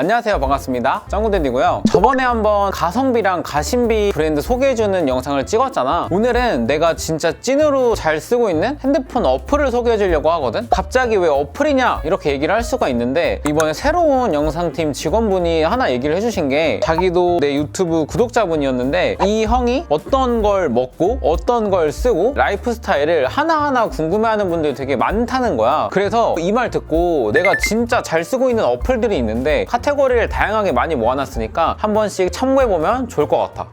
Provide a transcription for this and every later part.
안녕하세요. 반갑습니다. 짱구댄디고요. 저번에 한번 가성비랑 가심비 브랜드 소개해주는 영상을 찍었잖아. 오늘은 내가 진짜 찐으로 잘 쓰고 있는 핸드폰 어플을 소개해주려고 하거든? 갑자기 왜 어플이냐? 이렇게 얘기를 할 수가 있는데 이번에 새로운 영상팀 직원분이 하나 얘기를 해주신 게 자기도 내 유튜브 구독자분이었는데 이 형이 어떤 걸 먹고 어떤 걸 쓰고 라이프 스타일을 하나하나 궁금해하는 분들이 되게 많다는 거야. 그래서 이 말 듣고 내가 진짜 잘 쓰고 있는 어플들이 있는데 카테고리를 다양하게 많이 모아놨으니까 한 번씩 참고해보면 좋을 것 같아.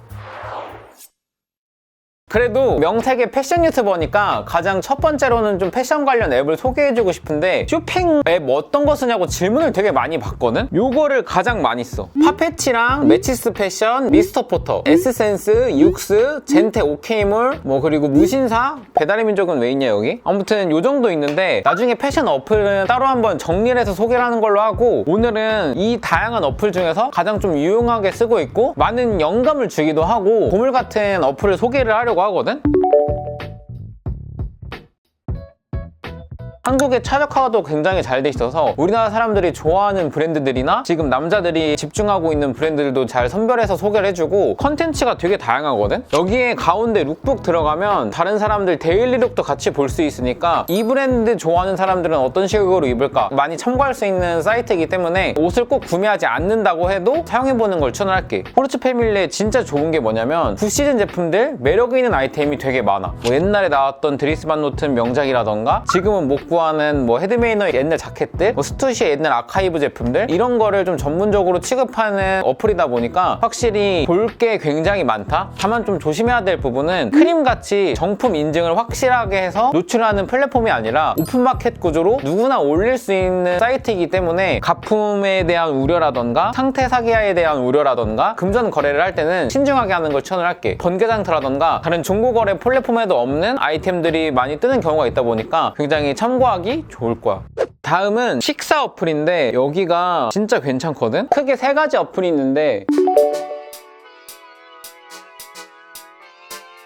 그래도 명색의 패션 유튜버니까 가장 첫 번째로는 좀 패션 관련 앱을 소개해주고 싶은데 쇼핑 앱 어떤 거 쓰냐고 질문을 되게 많이 받거든? 요거를 가장 많이 써. 파페치랑 매치스 패션, 미스터 포터, 에스센스, 육스, 젠테 오케이몰, 뭐 그리고 무신사, 배달의 민족은 왜 있냐 여기? 아무튼 요 정도 있는데 나중에 패션 어플은 따로 한번 정리를 해서 소개를 하는 걸로 하고 오늘은 이 다양한 어플 중에서 가장 좀 유용하게 쓰고 있고 많은 영감을 주기도 하고 보물 같은 어플을 소개를 하려고 하거든? 한국의 차력화도 굉장히 잘 돼 있어서 우리나라 사람들이 좋아하는 브랜드들이나 지금 남자들이 집중하고 있는 브랜드들도 잘 선별해서 소개를 해주고 컨텐츠가 되게 다양하거든? 여기에 가운데 룩북 들어가면 다른 사람들 데일리 룩도 같이 볼 수 있으니까 이 브랜드 좋아하는 사람들은 어떤 식으로 입을까 많이 참고할 수 있는 사이트이기 때문에 옷을 꼭 구매하지 않는다고 해도 사용해보는 걸 추천할게 포르츠 패밀리에 진짜 좋은 게 뭐냐면 구시즌 제품들 매력 있는 아이템이 되게 많아 뭐 옛날에 나왔던 드리스 반 노튼 명작이라던가 지금은 못 구하는 뭐 헤드메이너 옛날 자켓들, 뭐 스투시의 옛날 아카이브 제품들 이런 거를 좀 전문적으로 취급하는 어플이다 보니까 확실히 볼 게 굉장히 많다. 다만 좀 조심해야 될 부분은 크림같이 정품 인증을 확실하게 해서 노출하는 플랫폼이 아니라 오픈마켓 구조로 누구나 올릴 수 있는 사이트이기 때문에 가품에 대한 우려라던가 상태 사기화에 대한 우려라던가 금전 거래를 할 때는 신중하게 하는 걸 추천을 할게. 번개장터라던가 다른 중고거래 플랫폼에도 없는 아이템들이 많이 뜨는 경우가 있다 보니까 굉장히 참고 하기 좋을 거야. 다음은 식사 어플인데 여기가 진짜 괜찮거든? 크게 세 가지 어플이 있는데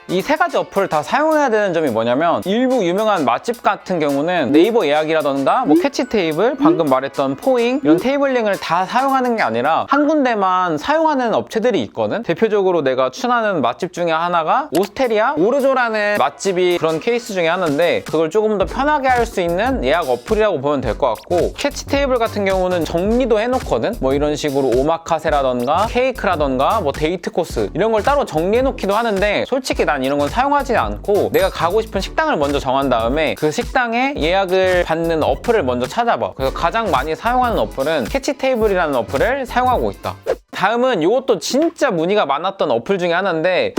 이 세 가지 어플을 다 사용해야 되는 점이 뭐냐면 일부 유명한 맛집 같은 경우는 네이버 예약이라던가 뭐 캐치 테이블, 방금 말했던 포잉 이런 테이블링을 다 사용하는 게 아니라 한 군데만 사용하는 업체들이 있거든. 대표적으로 내가 추천하는 맛집 중에 하나가 오스테리아 오르조라는 맛집이 그런 케이스 중에 하나인데 그걸 조금 더 편하게 할 수 있는 예약 어플이라고 보면 될 것 같고 캐치 테이블 같은 경우는 정리도 해놓거든. 뭐 이런 식으로 오마카세라던가 케이크라던가 뭐 데이트 코스 이런 걸 따로 정리해놓기도 하는데 솔직히 난 이런 건 사용하지 않고 내가 가고 싶은 식당을 먼저 정한 다음에 그 식당에 예약을 받는 어플을 먼저 찾아봐. 그래서 가장 많이 사용하는 어플은 캐치 테이블이라는 어플을 사용하고 있다. 다음은 이것도 진짜 문의가 많았던 어플 중에 하나인데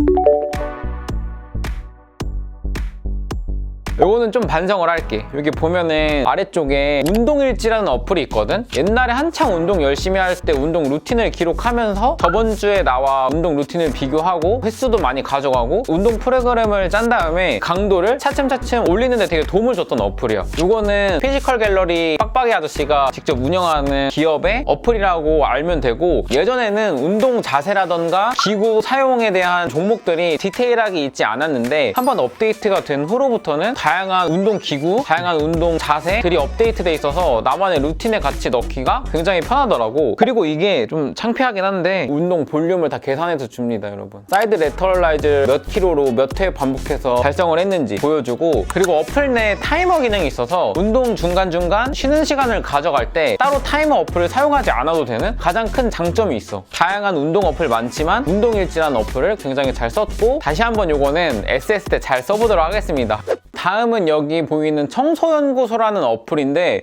요거는 좀 반성을 할게. 여기 보면은 아래쪽에 운동일지라는 어플이 있거든? 옛날에 한창 운동 열심히 할 때 운동 루틴을 기록하면서 저번 주에 나와 운동 루틴을 비교하고 횟수도 많이 가져가고 운동 프로그램을 짠 다음에 강도를 차츰차츰 올리는데 되게 도움을 줬던 어플이야. 요거는 피지컬 갤러리 빡빡이 아저씨가 직접 운영하는 기업의 어플이라고 알면 되고 예전에는 운동 자세라던가 기구 사용에 대한 종목들이 디테일하게 있지 않았는데 한번 업데이트가 된 후로부터는 다 양한 운동 기구, 다양한 운동 자세들이 업데이트돼 있어서 나만의 루틴에 같이 넣기가 굉장히 편하더라고. 그리고 이게 좀 창피하긴 한데 운동 볼륨을 다 계산해서 줍니다, 여러분. 사이드 레터럴라이즈 몇 킬로로 몇 회 반복해서 달성을 했는지 보여주고 그리고 어플 내 타이머 기능이 있어서 운동 중간중간 쉬는 시간을 가져갈 때 따로 타이머 어플을 사용하지 않아도 되는 가장 큰 장점이 있어. 다양한 운동 어플 많지만 운동일지라는 어플을 굉장히 잘 썼고 다시 한번 요거는 SS 때 잘 써보도록 하겠습니다. 다음은 여기 보이는 청소연구소라는 어플인데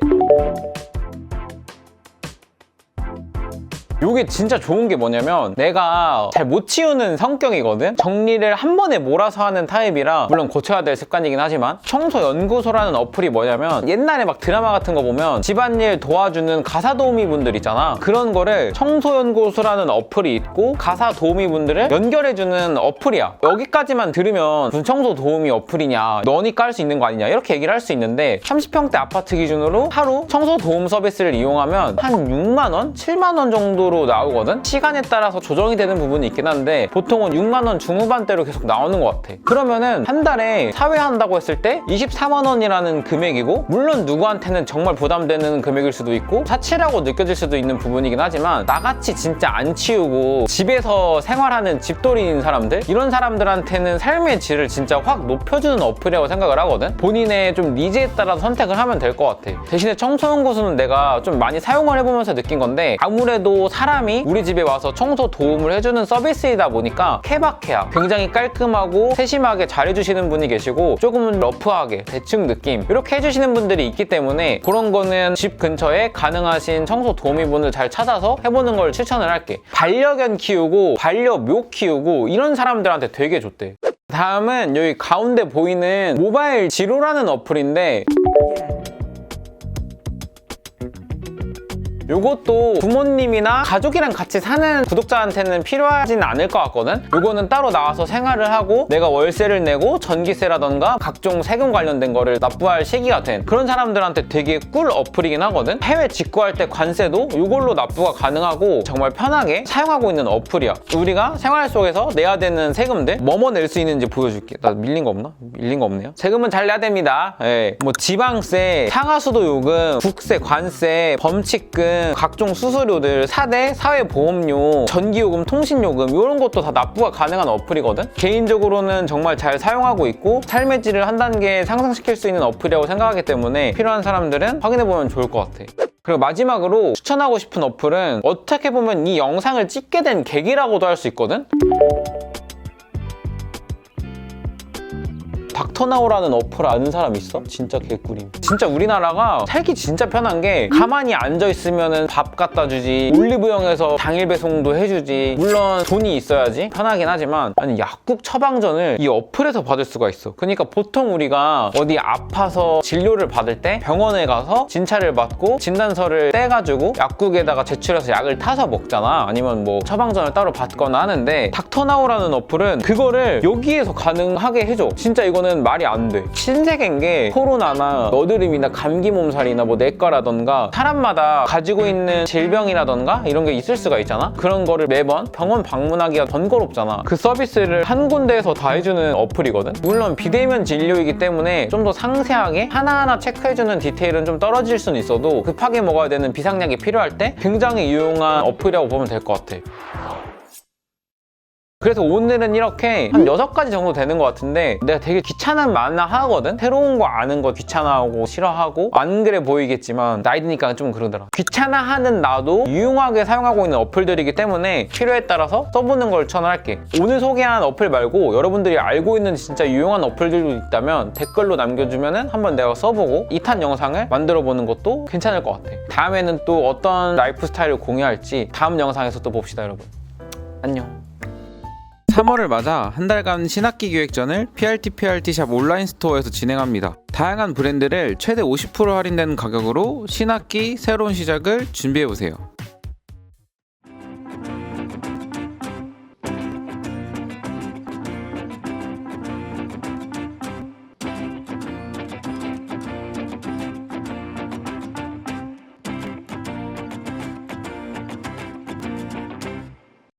이게 진짜 좋은 게 뭐냐면 내가 잘 못 치우는 성격이거든? 정리를 한 번에 몰아서 하는 타입이라 물론 고쳐야 될 습관이긴 하지만 청소연구소라는 어플이 뭐냐면 옛날에 막 드라마 같은 거 보면 집안일 도와주는 가사 도우미 분들 있잖아. 그런 거를 청소연구소라는 어플이 있고 가사 도우미 분들을 연결해주는 어플이야. 여기까지만 들으면 무슨 청소 도우미 어플이냐 너니까 할 수 있는 거 아니냐 이렇게 얘기를 할 수 있는데 30평대 아파트 기준으로 하루 청소 도움 서비스를 이용하면 한 6만원? 7만원 정도 정도로 나오거든? 시간에 따라서 조정이 되는 부분이 있긴 한데 보통은 6만 원 중후반대로 계속 나오는 것 같아. 그러면은 한 달에 사회한다고 했을 때 24만 원이라는 금액이고 물론 누구한테는 정말 부담되는 금액일 수도 있고 사치라고 느껴질 수도 있는 부분이긴 하지만 나같이 진짜 안 치우고 집에서 생활하는 집돌이인 사람들 이런 사람들한테는 삶의 질을 진짜 확 높여주는 어플이라고 생각을 하거든 본인의 좀 니즈에 따라 선택을 하면 될 것 같아 대신에 청소용 구슬은 내가 좀 많이 사용을 해보면서 느낀 건데 아무래도 사람이 우리 집에 와서 청소 도움을 해주는 서비스이다 보니까 케바케야. 굉장히 깔끔하고 세심하게 잘해주시는 분이 계시고 조금은 러프하게 대충 느낌 이렇게 해주시는 분들이 있기 때문에 그런 거는 집 근처에 가능하신 청소 도우미분을 잘 찾아서 해보는 걸 추천을 할게. 반려견 키우고 반려묘 키우고 이런 사람들한테 되게 좋대. 다음은 여기 가운데 보이는 모바일 지로라는 어플인데 요것도 부모님이나 가족이랑 같이 사는 구독자한테는 필요하진 않을 것 같거든? 요거는 따로 나와서 생활을 하고 내가 월세를 내고 전기세라던가 각종 세금 관련된 거를 납부할 시기가 된 그런 사람들한테 되게 꿀 어플이긴 하거든? 해외 직구할 때 관세도 요걸로 납부가 가능하고 정말 편하게 사용하고 있는 어플이야. 우리가 생활 속에서 내야 되는 세금들 뭐뭐 낼 수 있는지 보여줄게. 나 밀린 거 없나? 밀린 거 없네요. 세금은 잘 내야 됩니다. 예. 뭐 지방세, 상하수도 요금, 국세, 관세, 범칙금 각종 수수료들, 사대, 사회보험료, 전기요금, 통신요금 이런 것도 다 납부가 가능한 어플이거든? 개인적으로는 정말 잘 사용하고 있고 삶의 질을 한 단계 상승시킬 수 있는 어플이라고 생각하기 때문에 필요한 사람들은 확인해보면 좋을 것 같아. 그리고 마지막으로 추천하고 싶은 어플은 어떻게 보면 이 영상을 찍게 된 계기라고도 할 수 있거든? 닥터나우라는 어플 아는 사람 있어? 진짜 개꿀임. 진짜 우리나라가 살기 진짜 편한 게 가만히 앉아 있으면 밥 갖다 주지 올리브영에서 당일 배송도 해주지 물론 돈이 있어야지 편하긴 하지만 아니 약국 처방전을 이 어플에서 받을 수가 있어. 그러니까 보통 우리가 어디 아파서 진료를 받을 때 병원에 가서 진찰을 받고 진단서를 떼가지고 약국에다가 제출해서 약을 타서 먹잖아. 아니면 뭐 처방전을 따로 받거나 하는데 닥터나우라는 어플은 그거를 여기에서 가능하게 해줘. 진짜 이거는 말이 안 돼. 신세계인 게 코로나나 너드름이나 감기 몸살이나 뭐 내과라던가 사람마다 가지고 있는 질병이라던가 이런 게 있을 수가 있잖아. 그런 거를 매번 병원 방문하기가 번거롭잖아. 그 서비스를 한 군데에서 다 해주는 어플이거든. 물론 비대면 진료이기 때문에 좀 더 상세하게 하나하나 체크해주는 디테일은 좀 떨어질 수는 있어도 급하게 먹어야 되는 비상약이 필요할 때 굉장히 유용한 어플이라고 보면 될 것 같아. 그래서 오늘은 이렇게 한 6가지 정도 되는 것 같은데 내가 되게 귀찮은 만나 하거든? 새로운 거 아는 거 귀찮아하고 싫어하고 안 그래 보이겠지만 나이 드니까 좀 그러더라. 귀찮아하는 나도 유용하게 사용하고 있는 어플들이기 때문에 필요에 따라서 써보는 걸 추천할게. 오늘 소개한 어플 말고 여러분들이 알고 있는 진짜 유용한 어플들도 있다면 댓글로 남겨주면 한번 내가 써보고 2탄 영상을 만들어 보는 것도 괜찮을 것 같아. 다음에는 또 어떤 라이프 스타일을 공유할지 다음 영상에서 또 봅시다 여러분. 안녕 3월을 맞아 한 달간 신학기 기획전을 PRT PRT 샵 온라인 스토어에서 진행합니다. 다양한 브랜드를 최대 50% 할인된 가격으로 신학기 새로운 시작을 준비해 보세요.